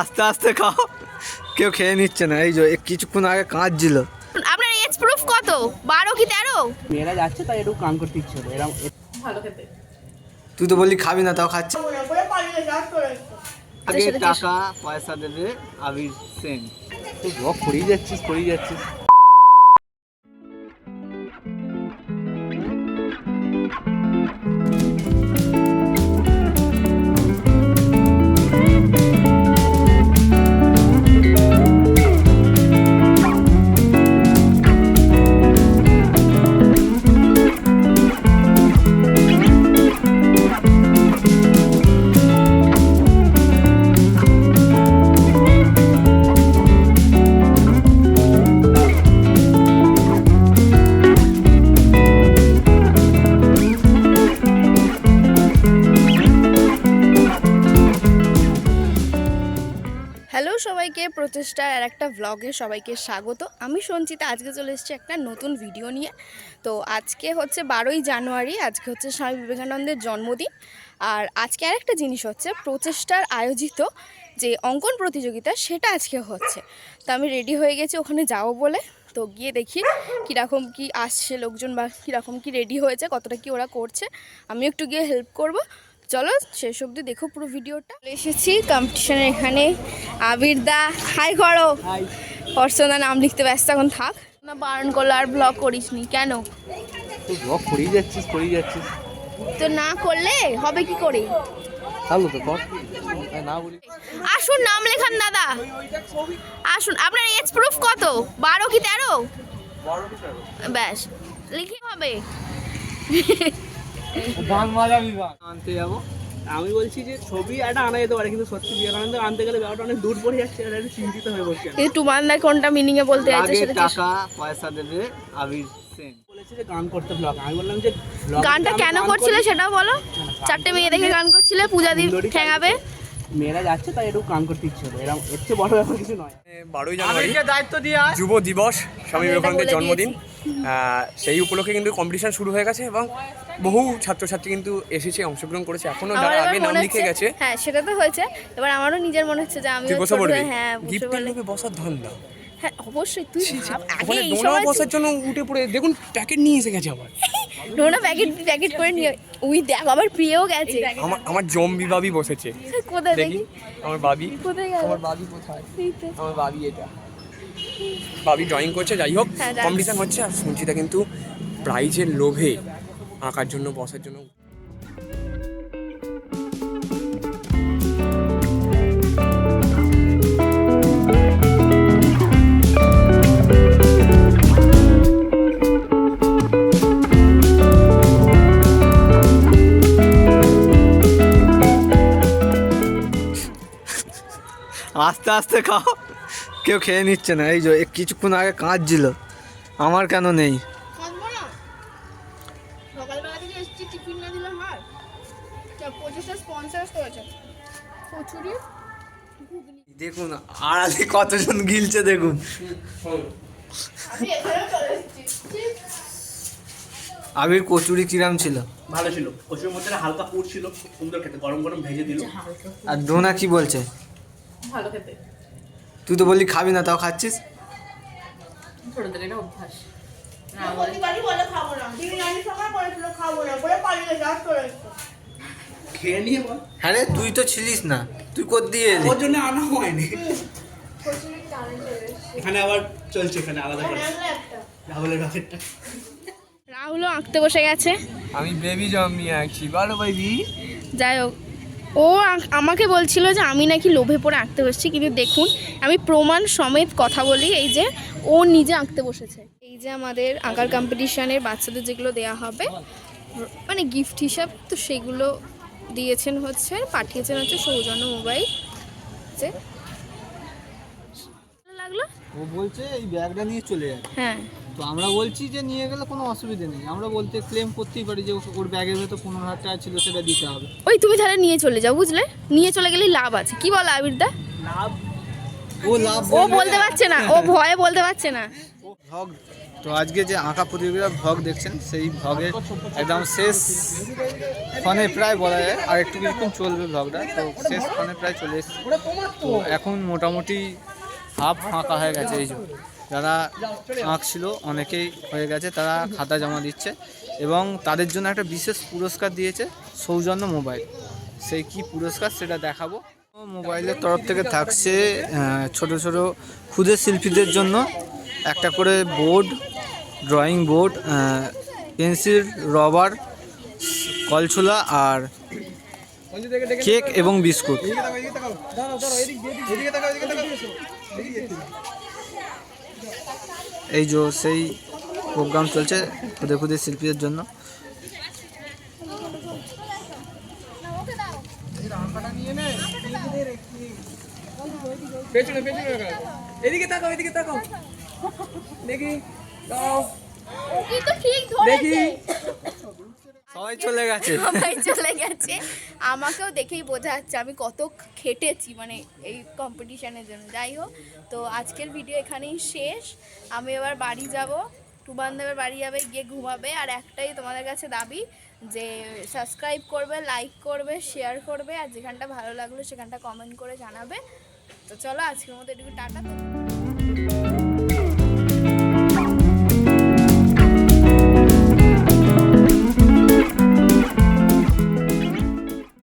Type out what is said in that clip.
আস্তে আস্তে খাও। কেউ খেয়ে নিচ্ছে না এই যে কিছুক্ষণ আগে কাঁদছিল। আপনার এজ প্রুফ কত? বারো কি তেরো? মেয়েরা যাচ্ছে তাই একটু কাম করতে ইচ্ছে হলো এরকম তুই তো বললি খাবি না তাও খাচ্ছি। আগে টাকা পয়সা দেবে আবির সেন। তুই ব্লগ করেই যাচ্ছিস করেই যাচ্ছিস। হ্যালো সবাইকে প্রচেষ্টার আর একটা ভ্লগে সবাইকে স্বাগত। আমি সঞ্চিতা, আজকে চলে এসেছি একটা নতুন ভিডিও নিয়ে। তো আজকে হচ্ছে বারোই জানুয়ারি, আজকে হচ্ছে স্বামী বিবেকানন্দের জন্মদিন। আর আজকে আর একটা জিনিস হচ্ছে, প্রচেষ্টার আয়োজিত যে অঙ্কন প্রতিযোগিতা, সেটা আজকে হচ্ছে। তো আমি রেডি হয়ে গেছি, ওখানে যাব বলে। তো গিয়ে দেখি কীরকম কি আসছে লোকজন বা কীরকম কি রেডি হয়েছে, কতটা কি ওরা করছে। আমি একটু গিয়ে হেল্প করব। চলো শেষ অবধি দেখো পুরো ভিডিওটা। এসেছি কম্পিটিশনের এখানে। আবির দা হাই করো অর্চনা নাম লিখতে ব্যস্ত এখন থাক। না বারণ করল আর ব্লগ করিস নি কেন ব্লগ করেই যাচ্ছিস করেই যাচ্ছিস। তো না করলে হবে কি করে? চালু তো কর। না বলি। আসুন নাম লেখান দাদা। আসুন আপনার এজ প্রুফ কত? বারো কি তেরো। ব্যাস লিখে হবে। বিভাগ আনতে যাব। আমি বলছি যে ছবি একটা আনা যেতে পারে কিন্তু সত্যি বিবেকানন্দ আনতে গেলে ব্যাপারটা অনেক দূর পড়ে যাচ্ছে আর একটু চিন্তিত হয়ে বসছে কিন্তু টুমানদা কোনটা মিনিং এ বলতে আগে সেটা টাকা পয়সা দেবে আবির সেন বলেছে যে গান করতে ব্লগ আমি বললাম যে গানটা কেন করছিলে সেটা বলো। চারটে মেয়ে দেখে গান করছিলে পূজা দি ঠেঙাবে। মেয়েরা যাচ্ছে তাই একটু গান করতে ইচ্ছে হলো এরকম এর চেয়ে বড় ব্যাপার কিছু নয়। বারোই জানুয়ারি দায়িত্ব দিয়া যুব দিবস স্বামী বিবেকানন্দের জন্মদিন। আহ, সেই উপলক্ষে কিন্তু কম্পিটিশন শুরু হয়ে গেছে এবং বহু ছাত্রছাত্রী কিন্তু এসেছে অংশগ্রহণ করেছে। এখনও যারা আগে নাম লিখে গেছে। হ্যাঁ সেটা তো হয়েছে। এবার আমারও নিজের মনে হচ্ছে যে আমি বসে পড়বি। হ্যাঁ বসে গিফটের লোকে বসার ধান্দা হ্যাঁ অবশ্যই তুই ওখানে ডোনা বসার জন্য উঠে পড়ে দেখুন প্যাকেট নিয়ে এসে গেছে আবার। ডোনা প্যাকেট প্যাকেট করে নিয়ে উই দেখ আবার প্রিয়ও গেছে। আমার আমার জম্বি বাবি বসেছে। কোথায় দেখি আমার বাবি কোথায় গেল? আমার বাবি কোথায়? আমার বাবি এটা। বাবি ড্রয়িং করছে যাই হোক হ্যাঁ, কম্পিটিশন হচ্ছে আর সঞ্চিতা কিন্তু প্রাইজের লোভে আঁকার জন্য বসার জন্য আস্তে আস্তে খাও। কেউ খেয়ে নিচ্ছে না এই যে কিছুক্ষণ আগে কাঁদছিল। আমার কেন নেই? দেখুন আড়ালে কতজন গিলছে দেখুন। আবির কচুরি কিরাম ছিল? ভালো ছিল। কচুর মধ্যে হালকা পুর ছিল খুব সুন্দর খেতে গরম গরম ভেজে দিল। আর ডোনা কি বলছে? ভালো খেতে। তুই তো বললি খাবি না তাও খাচ্ছিস? ছোট থেকে এটা অভ্যাস। হ্যাঁ রে তুই তো ছিলিস না। তুই কোথ দিয়ে এলি? ওর জন্য আনা হয়নি। এখানে আবার চলছে এখানে আলাদা করে। রাহুলের রাহুলও আঁকতে বসে গেছে। আমি বেবি জন্মি আঁকছি। বলো বেবি যাই হোক ও আমাকে বলছিল যে আমি নাকি লোভে পড়ে আঁকতে বসছি কিন্তু দেখুন আমি প্রমাণ সমেত কথা বলি এই যে ও নিজে আঁকতে বসেছে। এই যে আমাদের আঁকার কম্পিটিশনের বাচ্চাদের যেগুলো দেয়া হবে মানে গিফট হিসাব তো সেগুলো দিয়েছেন হচ্ছে পাঠিয়েছেন হচ্ছে সৌজন্য মোবাইল যে লাগল? ও বলছে এই ব্যাগটা নিয়ে চলে যাবে। হ্যাঁ। তো আমরা বলছি যে নিয়ে গেলে কোনো অসুবিধা নেই। আমরা বলতে ক্লেম করতেই পারি যে ও- ওর ব্যাগের ভেতর পনেরো হাজার টাকা ছিল সেটা দিতে হবে। ওই তুমি তাহলে নিয়ে চলে যাও বুঝলে? নিয়ে চলে গেলেই লাভ আছে। কি বলো আবিরদা ও লাভ ও বলতে পারছে না ও ভয়ে বলতে পারছে না। ভ্লগ তো আজকে যে আঁকা প্রতিযোগিতা ভগ দেখছেন সেই ভ্লগের একদম শেষ ক্ষণে প্রায় বলা যায় আর একটু কিছুক্ষণ চলবে ভগটা তো শেষ ক্ষণে প্রায় চলে এসেছে। তো এখন মোটামুটি হাফ ফাঁকা হয়ে গেছে এই যে যারা আঁকছিল অনেকেই হয়ে গেছে, তারা খাতা জমা দিচ্ছে এবং তাদের জন্য একটা বিশেষ পুরস্কার দিয়েছে সৌজন্য মোবাইল। সেই কি পুরস্কার সেটা দেখাবো। মোবাইলের তরফ থেকে থাকছে ছোট ছোট ক্ষুদে শিল্পীদের জন্য একটা করে board, drawing board pencil, rubber, কলছোলা আর কেক এবং বিস্কুট। এই যে সেই প্রোগ্রাম চলছে খুদে খুদে শিল্পীদের জন্য। পেছনে পেছনে এদিকে তাকাও এদিকে তাকাও। দেখি দেখি। সবাই চলে গেছে। সবাই চলে গেছে। আমাকেও দেখেই বোঝা যাচ্ছে আমি কত খেটেছি মানে এই কম্পিটিশনের জন্য। যাই হোক, তো আজকের ভিডিও এখানেই শেষ। আমি এবার বাড়ি যাব। টুবান দেবের বাড়ি যাবে, গিয়ে ঘুমাবে। আর একটাই তোমাদের কাছে দাবি যে সাবস্ক্রাইব করবে লাইক করবে শেয়ার করবে, আর যেখানটা ভালো লাগল সেখানটা কমেন্ট করে জানাবে। তো চলো, আজকের মতো এটুকু, টাটা।